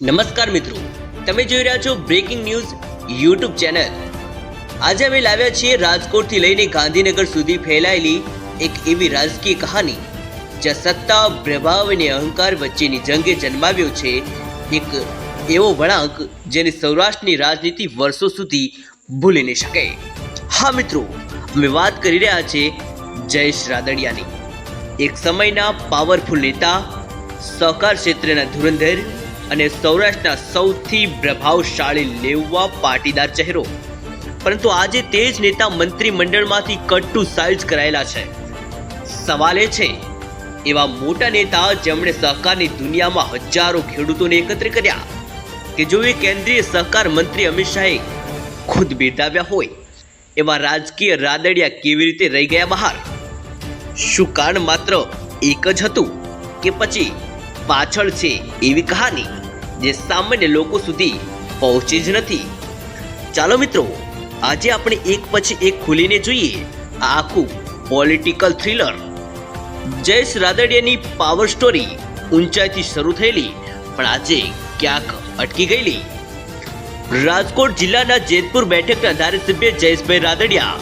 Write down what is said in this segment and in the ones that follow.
નમસ્કાર મિત્રો, તમે જોઈ રહ્યા છો બ્રેકિંગ ન્યૂઝ યુટ્યુબ ચેનલ આજે અમે લાવ્યા છીએ રાજકોટથી લઈને ગાંધીનગર સુધી ફેલાયેલી એક એવી રાજકીય કહાની, જ્યાં સત્તા, પ્રભાવ અને અહંકાર વચ્ચેની જંગે જન્માવ્યો છે એક એવો વળાંક જેને સૌરાષ્ટ્રની રાજનીતિ વર્ષો સુધી ભૂલી નહીં શકે. હા મિત્રો, અમે વાત કરી રહ્યા છે જયેશ રાદડિયાની. એક સમયના પાવરફુલ નેતા, સહકાર ક્ષેત્રના ધુરંધર અને સૌરાષ્ટ્રના સૌથી પ્રભાવશાળી લેવવા પાટીદાર ચહેરો. પરંતુ આજે તે જ નેતા મંત્રીમંડળમાંથી કટ્ટુ સાઇઝ કરાયેલા છે. સવાલ એ છે, એવા મોટા નેતા જેમણે સહકારની દુનિયામાં હજારો ખેડૂતોને એકત્ર કર્યા, કે જો એ કેન્દ્રીય સહકાર મંત્રી અમિત શાહે ખુદ બિરદાવ્યા હોય, એવા રાજકીય રાદડિયા કેવી રીતે રહી ગયા બહાર? શું કારણ માત્ર એક જ હતું, કે પછી પાછળ છે એવી કહાની જે સામાન્ય લોકો સુધી પહોંચી જ નથી. ચાલો મિત્રો, આજે આપણે એક પછી એક ખુલીને જોઈએ આખું પોલિટિકલ થ્રિલર જયેશ રાદડિયાની પાવર સ્ટોરી ઊંચાઈથી શરૂ થયેલી, પણ આજે ક્યાંક અટકી ગયેલી. રાજકોટ જિલ્લાના જેતપુર બેઠકના ધારાસભ્ય જયેશભાઈ રાદડિયા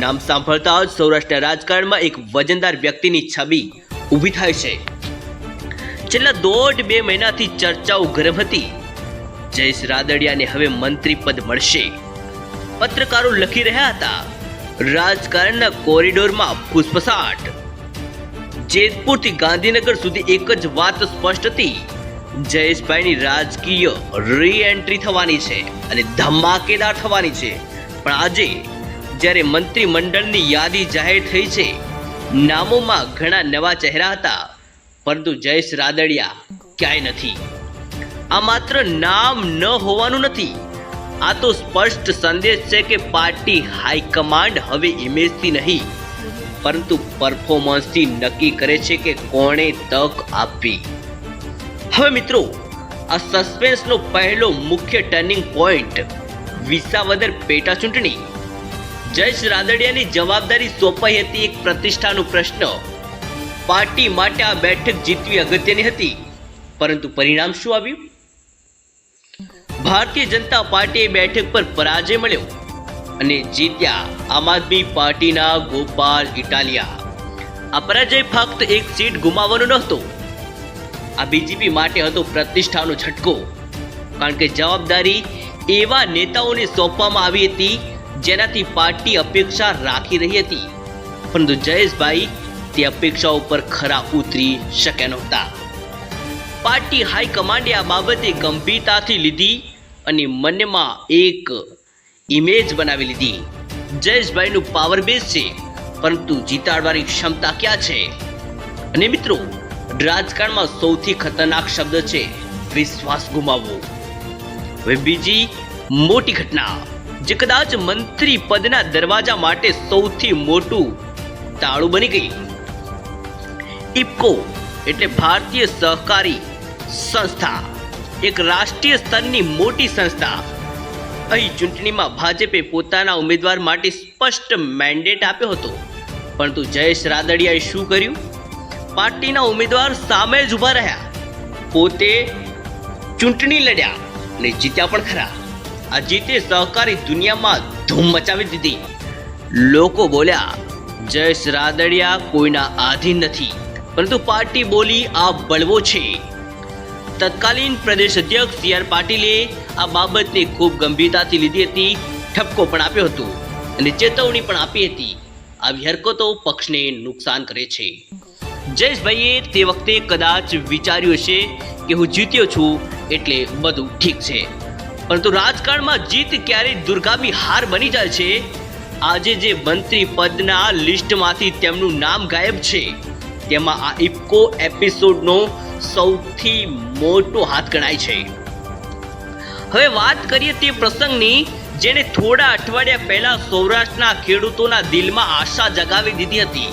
નામ સાંભળતા જ સૌરાષ્ટ્રના રાજકારણમાં એક વજનદાર વ્યક્તિની છબી ઊભી થાય છે. છેલ્લા દોઢ બે મહિનાથી ચર્ચાઓ ગરમ હતી. જયેશ રાદડિયાને હવે મંત્રી પદ મળશે. પત્રકારો લખી રહ્યા હતા, રાજકારણના કોરિડોરમાં ફૂસફસાટ. જેતપુરથી ગાંધીનગર સુધી એક જ વાત સ્પષ્ટ હતી, જયેશભાઈની રાજકીય રી એન્ટ્રી થવાની છે અને ધમાકેદાર થવાની છે. પણ આજે, જ્યારે મંત્રીમંડળની યાદી જાહેર થઈ છે, નામોમાં ઘણા નવા ચહેરા હતા. પરંતુ જયેશ રાદડિયા ક્યાંય નથી. આ માત્ર નામ ન હોવાનું નથી. આ તો સ્પષ્ટ સંદેશ છે કે પાર્ટી હાઈકમાન્ડ હવે ઇમેજથી નહીં, પરંતુ પરફોર્મન્સથી નક્કી કરે છે કે કોણે તક આપવી. હવે મિત્રો, આ સસ્પેન્સનો પહેલો મુખ્ય ટર્નિંગ પોઈન્ટ, વિસાવદર પેટા ચૂંટણી. જયેશ રાદડિયાની જવાબદારી સોંપાઈ હતી એક પ્રતિષ્ઠાનો પ્રશ્ન. પાર્ટી માટે આ બેઠક જીતવી અગત્યની હતી. પરંતુ પરિણામ શું આવ્યું? ભારતીય જનતા પાર્ટીએ બેઠક પર પરાજય મળ્યો અને જીત્યા આમ આદમી પાર્ટીના ગોપાલ ઇટાલિયા. આ પરાજય ફક્ત એક સીટ ગુમાવવાનો નહોતો. આ બીજેપી માટે હતો પ્રતિષ્ઠાનો ઝટકો. કારણ કે જવાબદારી એવા નેતાઓને સોંપવામાં આવી હતી જેનાથી પાર્ટી અપેક્ષા રાખી રહી હતી. પરંતુ જયેશભાઈ તે અપેક્ષાઓ પર ખરા ઉતરી શક્યા નહોતા. પાર્ટી હાઈકમાન્ડે આ બાબતે ગંભીરતાથી લીધી અને મનમાં એક ઇમેજ બનાવી લીધી. જયેશભાઈનું પાવર બેઝ છે, પરંતુ જીતાડવાની ક્ષમતા ક્યાં છે? અને મિત્રો, રાજકારણમાં સૌથી ખતરનાક શબ્દ છે, વિશ્વાસ ગુમાવવો. હવે બીજી મોટી ઘટના, જે કદાચ મંત્રી પદના દરવાજા માટે સૌથી મોટું તાળું બની ગઈ. ઇફકો એટલે ભારતીય સહકારી સંસ્થા. એક રાષ્ટ્રીય સ્તરની મોટી સંસ્થા. અહીં ચૂંટણીમાં ભાજપે પોતાના ઉમેદવાર માટે સ્પષ્ટ મેન્ડેટ આપ્યો હતો. પરંતુ જયેશ રાદડિયાએ શું કર્યું? પાર્ટીના ઉમેદવાર સામે જ ઊભા રહ્યા. પોતે ચૂંટણી લડ્યા અને જીત્યા પણ ખરા. આ જીતે સહકારી દુનિયામાં ધૂમ મચાવી દીધી. લોકો બોલ્યા, જયેશ રાદડિયા કોઈના આધીન નથી. પરંતુ પાર્ટી બોલી આ બળવો છે. તત્કાલીન પ્રદેશ અધ્યક્ષ સી આર પાટીલે આ બાબતને ખૂબ ગંભીરતાથી લીધી હતી, ઠપકો પણ આપ્યો હતો અને ચેતવણી પણ આપી હતી. આવી હરકતો પક્ષને નુકસાન કરે છે. જયેશભાઈએ તે વખતે કદાચ વિચાર્યું હશે કે હું જીત્યો છું એટલે બધું ઠીક છે. પરંતુ રાજકારણમાં જીત ક્યારેય દુર્ગામી હાર બની જાય છે? આજે જે મંત્રી પદના લિસ્ટમાંથી તેમનું નામ ગાયબ છે. તેમાં આ ઇફકો એપિસોડનો સૌથી મોટો હાથ ગણાય છે. હવે વાત કરીએ તે પ્રસંગની, જેણે થોડા અઠવાડિયા પહેલા સૌરાષ્ટ્રના ખેડૂતોના દિલમાં આશા જગાવી દીધી હતી.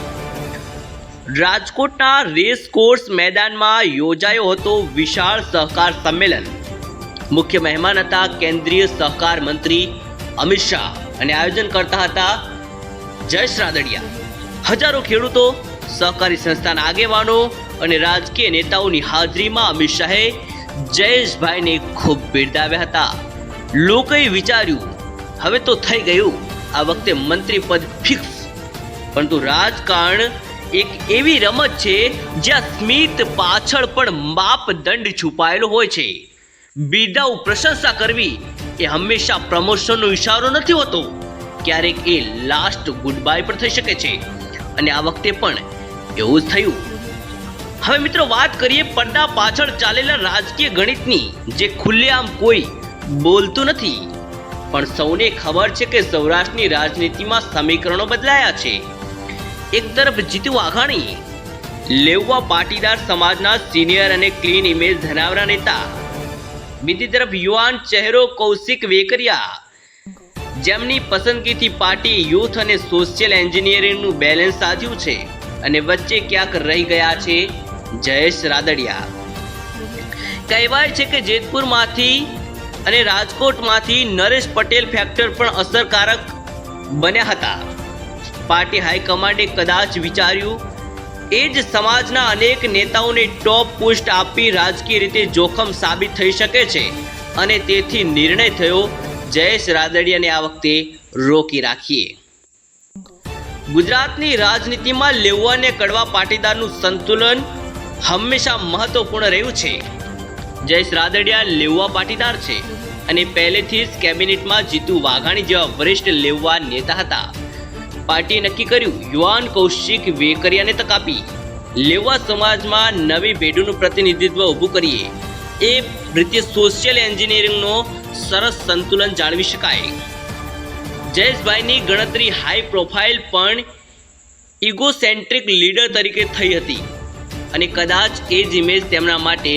રાજકોટના રેસ કોર્સ મેદાનમાં યોજાયો હતો વિશાળ સહકાર સંમેલન. મુખ્ય મહેમાન હતા કેન્દ્રીય સહકાર મંત્રી અમિત શાહ અને આયોજન કરતા હતા જયેશ રાદડિયા. હજારો ખેડૂતો સહકારી સંસ્થાના આગેવાનો અને રાજકીય નેતાઓની હાજરીમાં અમિત શાહે જયેશભાઈને ખૂબ બિરદાવ્યા હતા. લોકોએ વિચાર્યું, હવે તો થઈ ગયું. આ વખતે મંત્રી પદ ફિક્સ પરંતુ રાજકારણ એક એવી રમત છે, જ્યાં સ્મિત પાછળ પણ માપદંડ છુપાયેલો હોય છે. બિરદાઉ પ્રશંસા કરવી એ હંમેશા પ્રમોશનનો ઇશારો નથી હોતો. ક્યારેક એ લાસ્ટ ગુડ બાય પણ થઈ શકે છે. અને આ વખતે પણ એવું જ થયું. હવે મિત્રો વાત કરીએ પડદા પાછળ ચાલેલા રાજકીય ગણિતની, જે ખુલ્લેઆમ કોઈ બોલતું નથી. પણ સૌને ખબર છે કે સૌરાષ્ટ્રની રાજનીતિમાં સમીકરણો બદલાયા છે. એક તરફ જીતુ વાઘાણી લેવવા પાટીદાર સમાજના સિનિયર અને ક્લીન ઇમેજ ધરાવનાર નેતા. બીજી તરફ યુવાન ચહેરો કૌશિક વેકરિયા જેમની પસંદગીથી પાર્ટી યુથ અને સોશિયલ એન્જિનિયરિંગનું બેલેન્સ સાધ્યું છે અને વચ્ચે ક્યાંક રહી ગયા છે જયેશ રાદડિયા. કહેવાય છે કે જેતપુરમાંથી અને રાજકોટમાંથી નરેશ પટેલ ફેક્ટર પણ અસરકારક બન્યા હતા. પાર્ટી હાઈકમાન્ડે કદાચ વિચાર્યું, એ જ સમાજના અનેક નેતાઓને ટોપ પોસ્ટ આપી રાજકીય રીતે જોખમ સાબિત થઈ શકે છે. અને તેથી નિર્ણય થયો જયેશ રાદડિયાને આ વખતે રોકી રાખીએ. ગુજરાતની રાજનીતિમાં લેવા અને કડવા પાટીદારનું સંતુલન હંમેશા મહત્વપૂર્ણ રહ્યું છે. જયેશ રાદડિયા લેવા પાટીદાર છે અને પહેલેથી જ કેબિનેટમાં જીતુ વાઘાણી જેવા વરિષ્ઠ લેવા નેતા હતા. પાર્ટીએ નક્કી કર્યું, યુવાન કૌશિક વેકરિયાને તક આપી. લેવા સમાજમાં નવી પેઢીનું પ્રતિનિધિત્વ ઊભું કરીએ. એ રીતે સોશિયલ એન્જિનિયરિંગનો સરસ સંતુલન જાળવી શકાય. જયેશભાઈની ગણતરી હાઈ પ્રોફાઇલ પણ ઇગોસેન્ટ્રિક લીડર તરીકે થઈ હતી અને કદાચ એ જ ઇમેજ તેમના માટે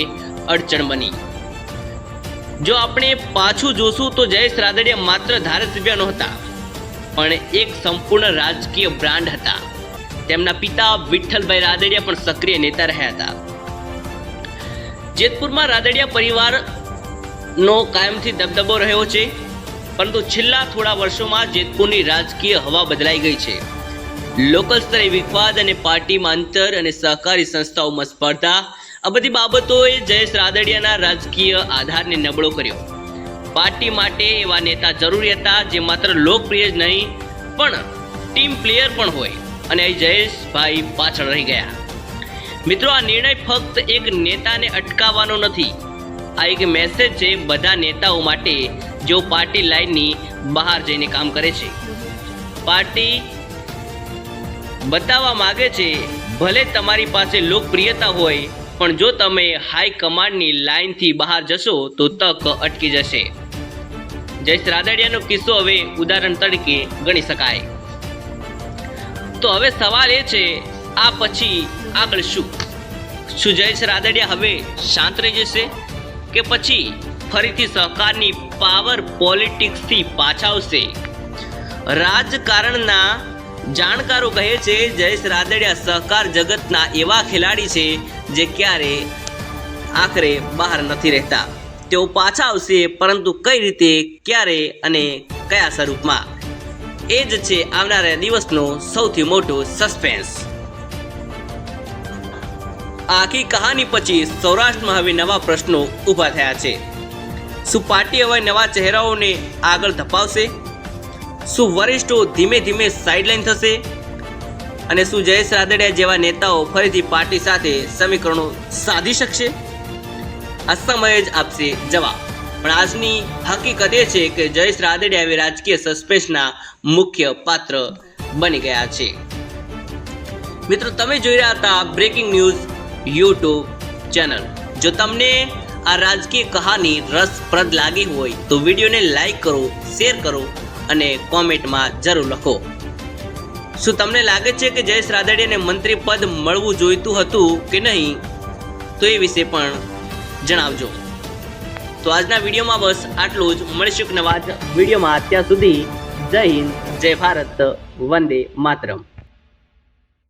અડચણ બની. જો આપણે પાછું જોશું તો જયેશ રાદડિયા માત્ર ધારાસભ્ય નહોતા, પણ એક સંપૂર્ણ રાજકીય બ્રાન્ડ હતા. તેમના પિતા વિઠ્ઠલભાઈ રાદડિયા પણ સક્રિય નેતા રહ્યા હતા. જેતપુરમાં રાદડિયા પરિવારનો કાયમથી દબદબો રહ્યો છે, પરંતુ છેલ્લા થોડા વર્ષોમાં જેતપુરની રાજકીય હવા બદલાઈ ગઈ છે. લોકલ સ્તરે વિવાદ અને પાર્ટીમાં અંતર અને સહકારી સંસ્થાઓમાં સ્પર્ધા, આ બધી બાબતોએ જયેશ રાદડિયાના રાજકીય આધારને નબળો કર્યો. પાર્ટી માટે એવા નેતા જરૂરી હતા જે માત્ર લોકપ્રિય જ નહીં, પણ ટીમ પ્લેયર પણ હોય અને અહીં જયેશભાઈ પાછળ રહી ગયા. મિત્રો, આ નિર્ણય ફક્ત એક નેતાને અટકાવવાનો નથી આ એક મેસેજ છે બધા નેતાઓ માટે જેઓ પાર્ટી લાઇનની બહાર જઈને કામ કરે છે. પાર્ટી બતાવવા માંગે છે, ભલે તમારી પાસે લોકપ્રિયતા હોય, પણ જો તમે હાઈ કમાન્ડની લાઇનથી બહાર જશો તો તક અટકી જશે. જયેશ રાદડિયાનો કિસ્સો હવે ઉદાહરણ તરીકે ગણી શકાય. તો હવે સવાલ એ છે, આ પછી આગળ શું? શું જયેશ રાદડિયા હવે શાંત રહી જશે? કે પછી ફરીથી સહકારની પાવર પોલિટિક્સથી પાછા આવશે. રાજકારણના જાણકારો કહે છે, જયેશ રાદડિયા સહકાર જગતના એવા ખેલાડી છે, જે ક્યારે આખરે બહાર નથી રહેતા. તેઓ પાછા આવશે, પરંતુ કઈ રીતે, ક્યારે અને કયા સ્વરૂપમાં? એ જ છે આવનારા દિવસનો સૌથી મોટો સસ્પેન્સ આખી કહાની પછી સૌરાષ્ટ્રમાં હવે નવા પ્રશ્નો ઊભા થયા છે. શું પાર્ટી હવે નવા ચહેરાઓને આગળ ધપાવશે? શું વરિષ્ઠો ધીમે ધીમે સાઇડલાઇન થશે? અને શું જયેશ રાદડિયા જેવા નેતાઓ ફરીથી પાર્ટી સાથે સમીકરણો સાધી શકશે? આ સમયે જ આપશે જવાબ. પણ આજની હકીકત એ છે કે જયેશ રાદડિયા હવે રાજકીય સસ્પેન્સના મુખ્ય પાત્ર બની ગયા છે. મિત્રો, તમે જોઈ રહ્યા હતા બ્રેકિંગ ન્યૂઝ યુટ્યુબ ચેનલ જો તમને આ રાજકીય કહાની રસપ્રદ લાગી હોય, તો વિડીયોને લાઈક કરો શેર કરો અને કોમેન્ટમાં જરૂર લખો. શું તમને લાગે છે કે જયેશ રાદડીયાને મંત્રી પદ મળવું જોઈતું હતું કે નહીં? તો એ વિશે પણ જણાવજો. તો આજના વિડીયોમાં બસ આટલું જ. મળીશું નવા વિડીયોમાં. ત્યાં સુધી જય હિન્દ, જય ભારત, વંદે માતરમ.